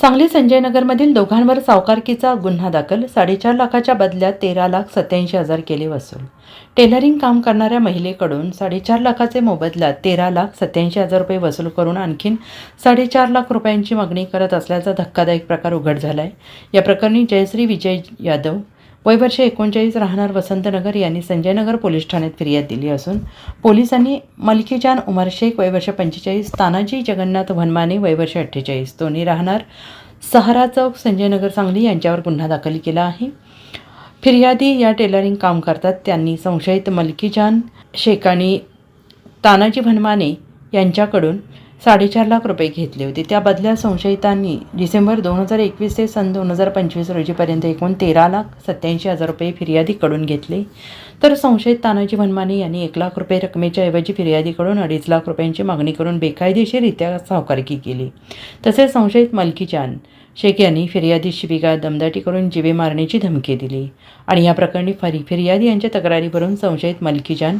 सांगली संजयनगरमधील दोघांवर सावकारकीचा गुन्हा दाखल साडेचार लाखाच्या बदल्यात तेरा लाख सत्याऐंशी हजार केले वसूल. टेलरिंग काम करणाऱ्या महिलेकडून साडेचार लाखाचे मोबदल्यात तेरा लाख सत्याऐंशी हजार रुपये वसूल करून आणखीन साडेचार लाख रुपयांची मागणी करत असल्याचा धक्कादायक प्रकार उघड झाला आहे या प्रकरणी जयश्री विजय यादव वय वर्ष एकोणचाळीस राहणार वसंतनगर यांनी संजयनगर पोलीस ठाण्यात फिर्याद दिली असून पोलिसांनी मलकीजान उमर शेख वयवर्ष पंचेचाळीस तानाजी जगन्नाथ वनमाने वयवर्ष अठ्ठेचाळीस दोन्ही राहणार. सहारा चौक संजयनगर सांगली यांच्यावर गुन्हा दाखल केला आहे. फिर्यादी या टेलरिंग काम करतात. त्यांनी संशयित मलकीजान शेख आणि तानाजी भनमाने यांच्याकडून साडेचार लाख रुपये घेतले होते. त्या बदल्या संशयितांनी डिसेंबर दोन हजार एकवीस ते सन दोन हजार पंचवीस रोजीपर्यंत एकूण तेरा लाख सत्याऐंशी हजार रुपये फिर्यादीकडून घेतले. तर संशयित तानाजी भनमाने यांनी एक लाख रुपये रकमेच्या ऐवजी फिर्यादीकडून अडीच लाख रुपयांची मागणी करून बेकायदेशीररित्या सावकारकी केली. तसेच संशयित मलकीचान शेख यांनी फिर्यादी शिबिका दमदाटी करून जिवे मारण्याची धमकी दिली. आणि या प्रकरणी फरी फिर्यादी यांच्या तक्रारीवरून संशयित मलकीजान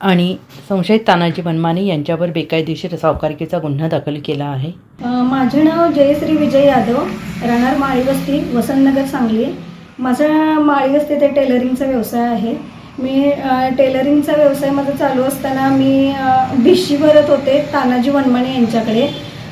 आणि संशयित तानाजी मनमाने यांच्यावर बेकायदेशीर सावकारकीचा गुन्हा दाखल केला आहे. माझं माझे नाव जयश्री विजय यादव राहणार माळीवस्ती वसंतनगर सांगली. माझा माळीवस्ती ते टेलरिंगचा व्यवसाय आहे. मी टेलरिंगचा व्यवसाय माझा चालू असताना मी भिशी भरत होते तानाजी वनमाने यांच्याकडे.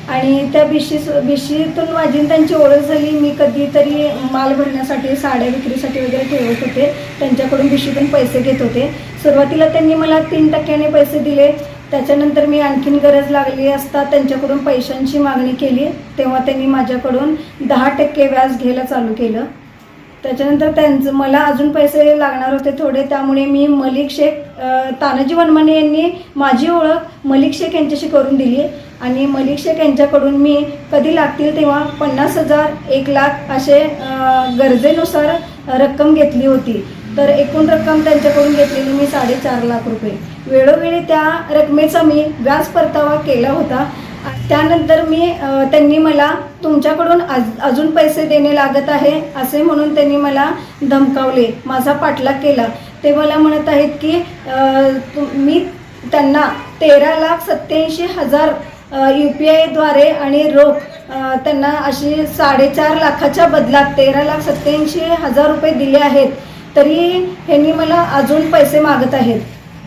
आणि त्या भिशी भिशीतून माझी त्यांची ओळख झाली. मी कधीतरी माल भरण्यासाठी साड्या विक्रीसाठी वगैरे ठेवत होते. त्यांच्याकडून भिशीतून पैसे घेत होते. सुरुवातीला त्यांनी मला तीन टक्क्याने पैसे दिले. त्याच्यानंतर मी आणखीन गरज लागली असता त्यांच्याकडून पैशांची मागणी केली. तेव्हा त्यांनी माझ्याकडून दहा टक्के व्याज घ्यायला चालू केलं. त्याच्यानंतर त्यांचं मला अजून पैसे लागणार होते थोडे त्यामुळे मी मलिक शेख तानाजी वनमाने यांनी माझी ओळख मलिक शेख यांच्याशी करून दिली आणि मलिक शेख यांच्याकडून मी कधी लागतील तेव्हा पन्नास हजार एक लाख असे गरजेनुसार रक्कम घेतली होती. तर एकूण रक्कम त्यांच्याकडून घेतलेली मी साडेचार लाख रुपये. वेळोवेळी त्या रकमेचा मी व्याज परतावा केला होता. त्यानंतर मी त्यांनी मला तुमच्याकडून आज अजून पैसे देणे लागत आहे असे म्हणून त्यांनी मला धमकावले. माझा पाठलाग केला. ते मला म्हणत आहेत की तु- मी त्यांना तेरा लाख सत्याऐंशी हजार यू पी आयद्वारे आणि रोख त्यांना अशी साडेचार लाखाच्या बदलात तेरा लाख सत्याऐंशी हजार रुपये दिले आहेत. तरी ह्यांनी मला अजून पैसे मागत आहेत.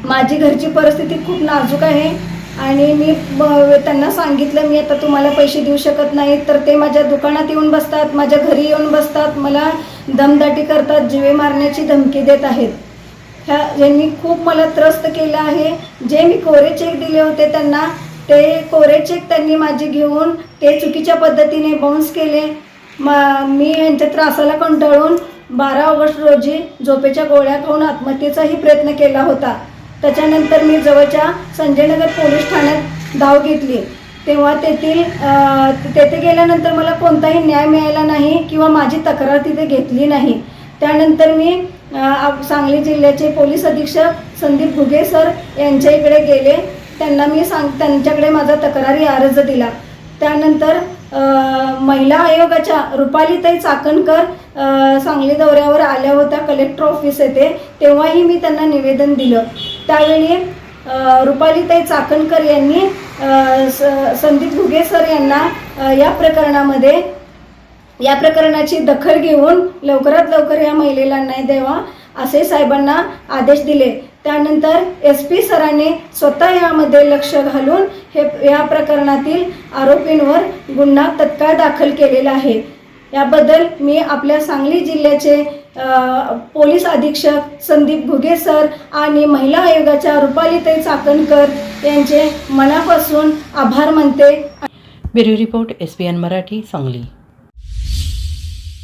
माझी घरची परिस्थिती खूप नाजूक आहे. आणि मी त्यांना सांगितलं मी आता तुम्हाला पैसे देऊ शकत नाही. तर ते माझ्या दुकानात येऊन बसतात माझ्या घरी येऊन बसतात मला दमदाटी करतात जिवे मारण्याची धमकी देत आहेत. ह्या यांनी खूप मला त्रस्त केलं आहे. जे मी कोरे चेक दिले होते त्यांना ते कोरे चेक त्यांनी माझे घेऊन ते चुकीच्या पद्धतीने बाउन्स केले. मा मी यांच्या त्रासाला कंटाळून बारा ऑगस्ट रोजी झोपेच्या गोळ्या खाऊन आत्महत्येचाही प्रयत्न केला होता. त्याच्यानंतर मी जवळच्या संजयनगर पोलीस ठाण्यात धाव घेतली. तेव्हा तेथील तेथे गेल्यानंतर मला कोणताही न्याय मिळाला नाही किंवा माझी तक्रार तिथे घेतली नाही. त्यानंतर मी सांगली जिल्ह्याचे पोलीस अधीक्षक संदीप घुगे सर यांच्या इकडे गेले. त्यांना मी सांग त्यांच्याकडे माझा तक्रारी अर्ज दिला. त्यानंतर महिला आयोगाच्या रुपालीताई चाकणकर सांगली दौऱ्यावर आल्या होत्या कलेक्टर ऑफिस येथे. तेव्हाही मी त्यांना निवेदन दिलं. त्यावेळी रुपालीताई चाकणकर यांनी स- संदीप घुगे सर यांना या प्रकरणामध्ये या प्रकरणाची दखल घेऊन लवकरात लवकर या महिलेला न्याय द्यावा असे साहेबांना आदेश दिले. त्यानंतर एस पी सरांनी स्वतः यामध्ये लक्ष घालून हे या प्रकरणातील आरोपींवर गुन्हा तत्काळ दाखल केलेला आहे. याबद्दल मी आपल्या सांगली जिल्ह्याचे पोलीस अधीक्षक संदीप घुगे सर आणि महिला आयोगाच्या रुपालीताई चाकणकर यांचे मनापासून आभार मानते. Bureau report S P N Marathi Sangli.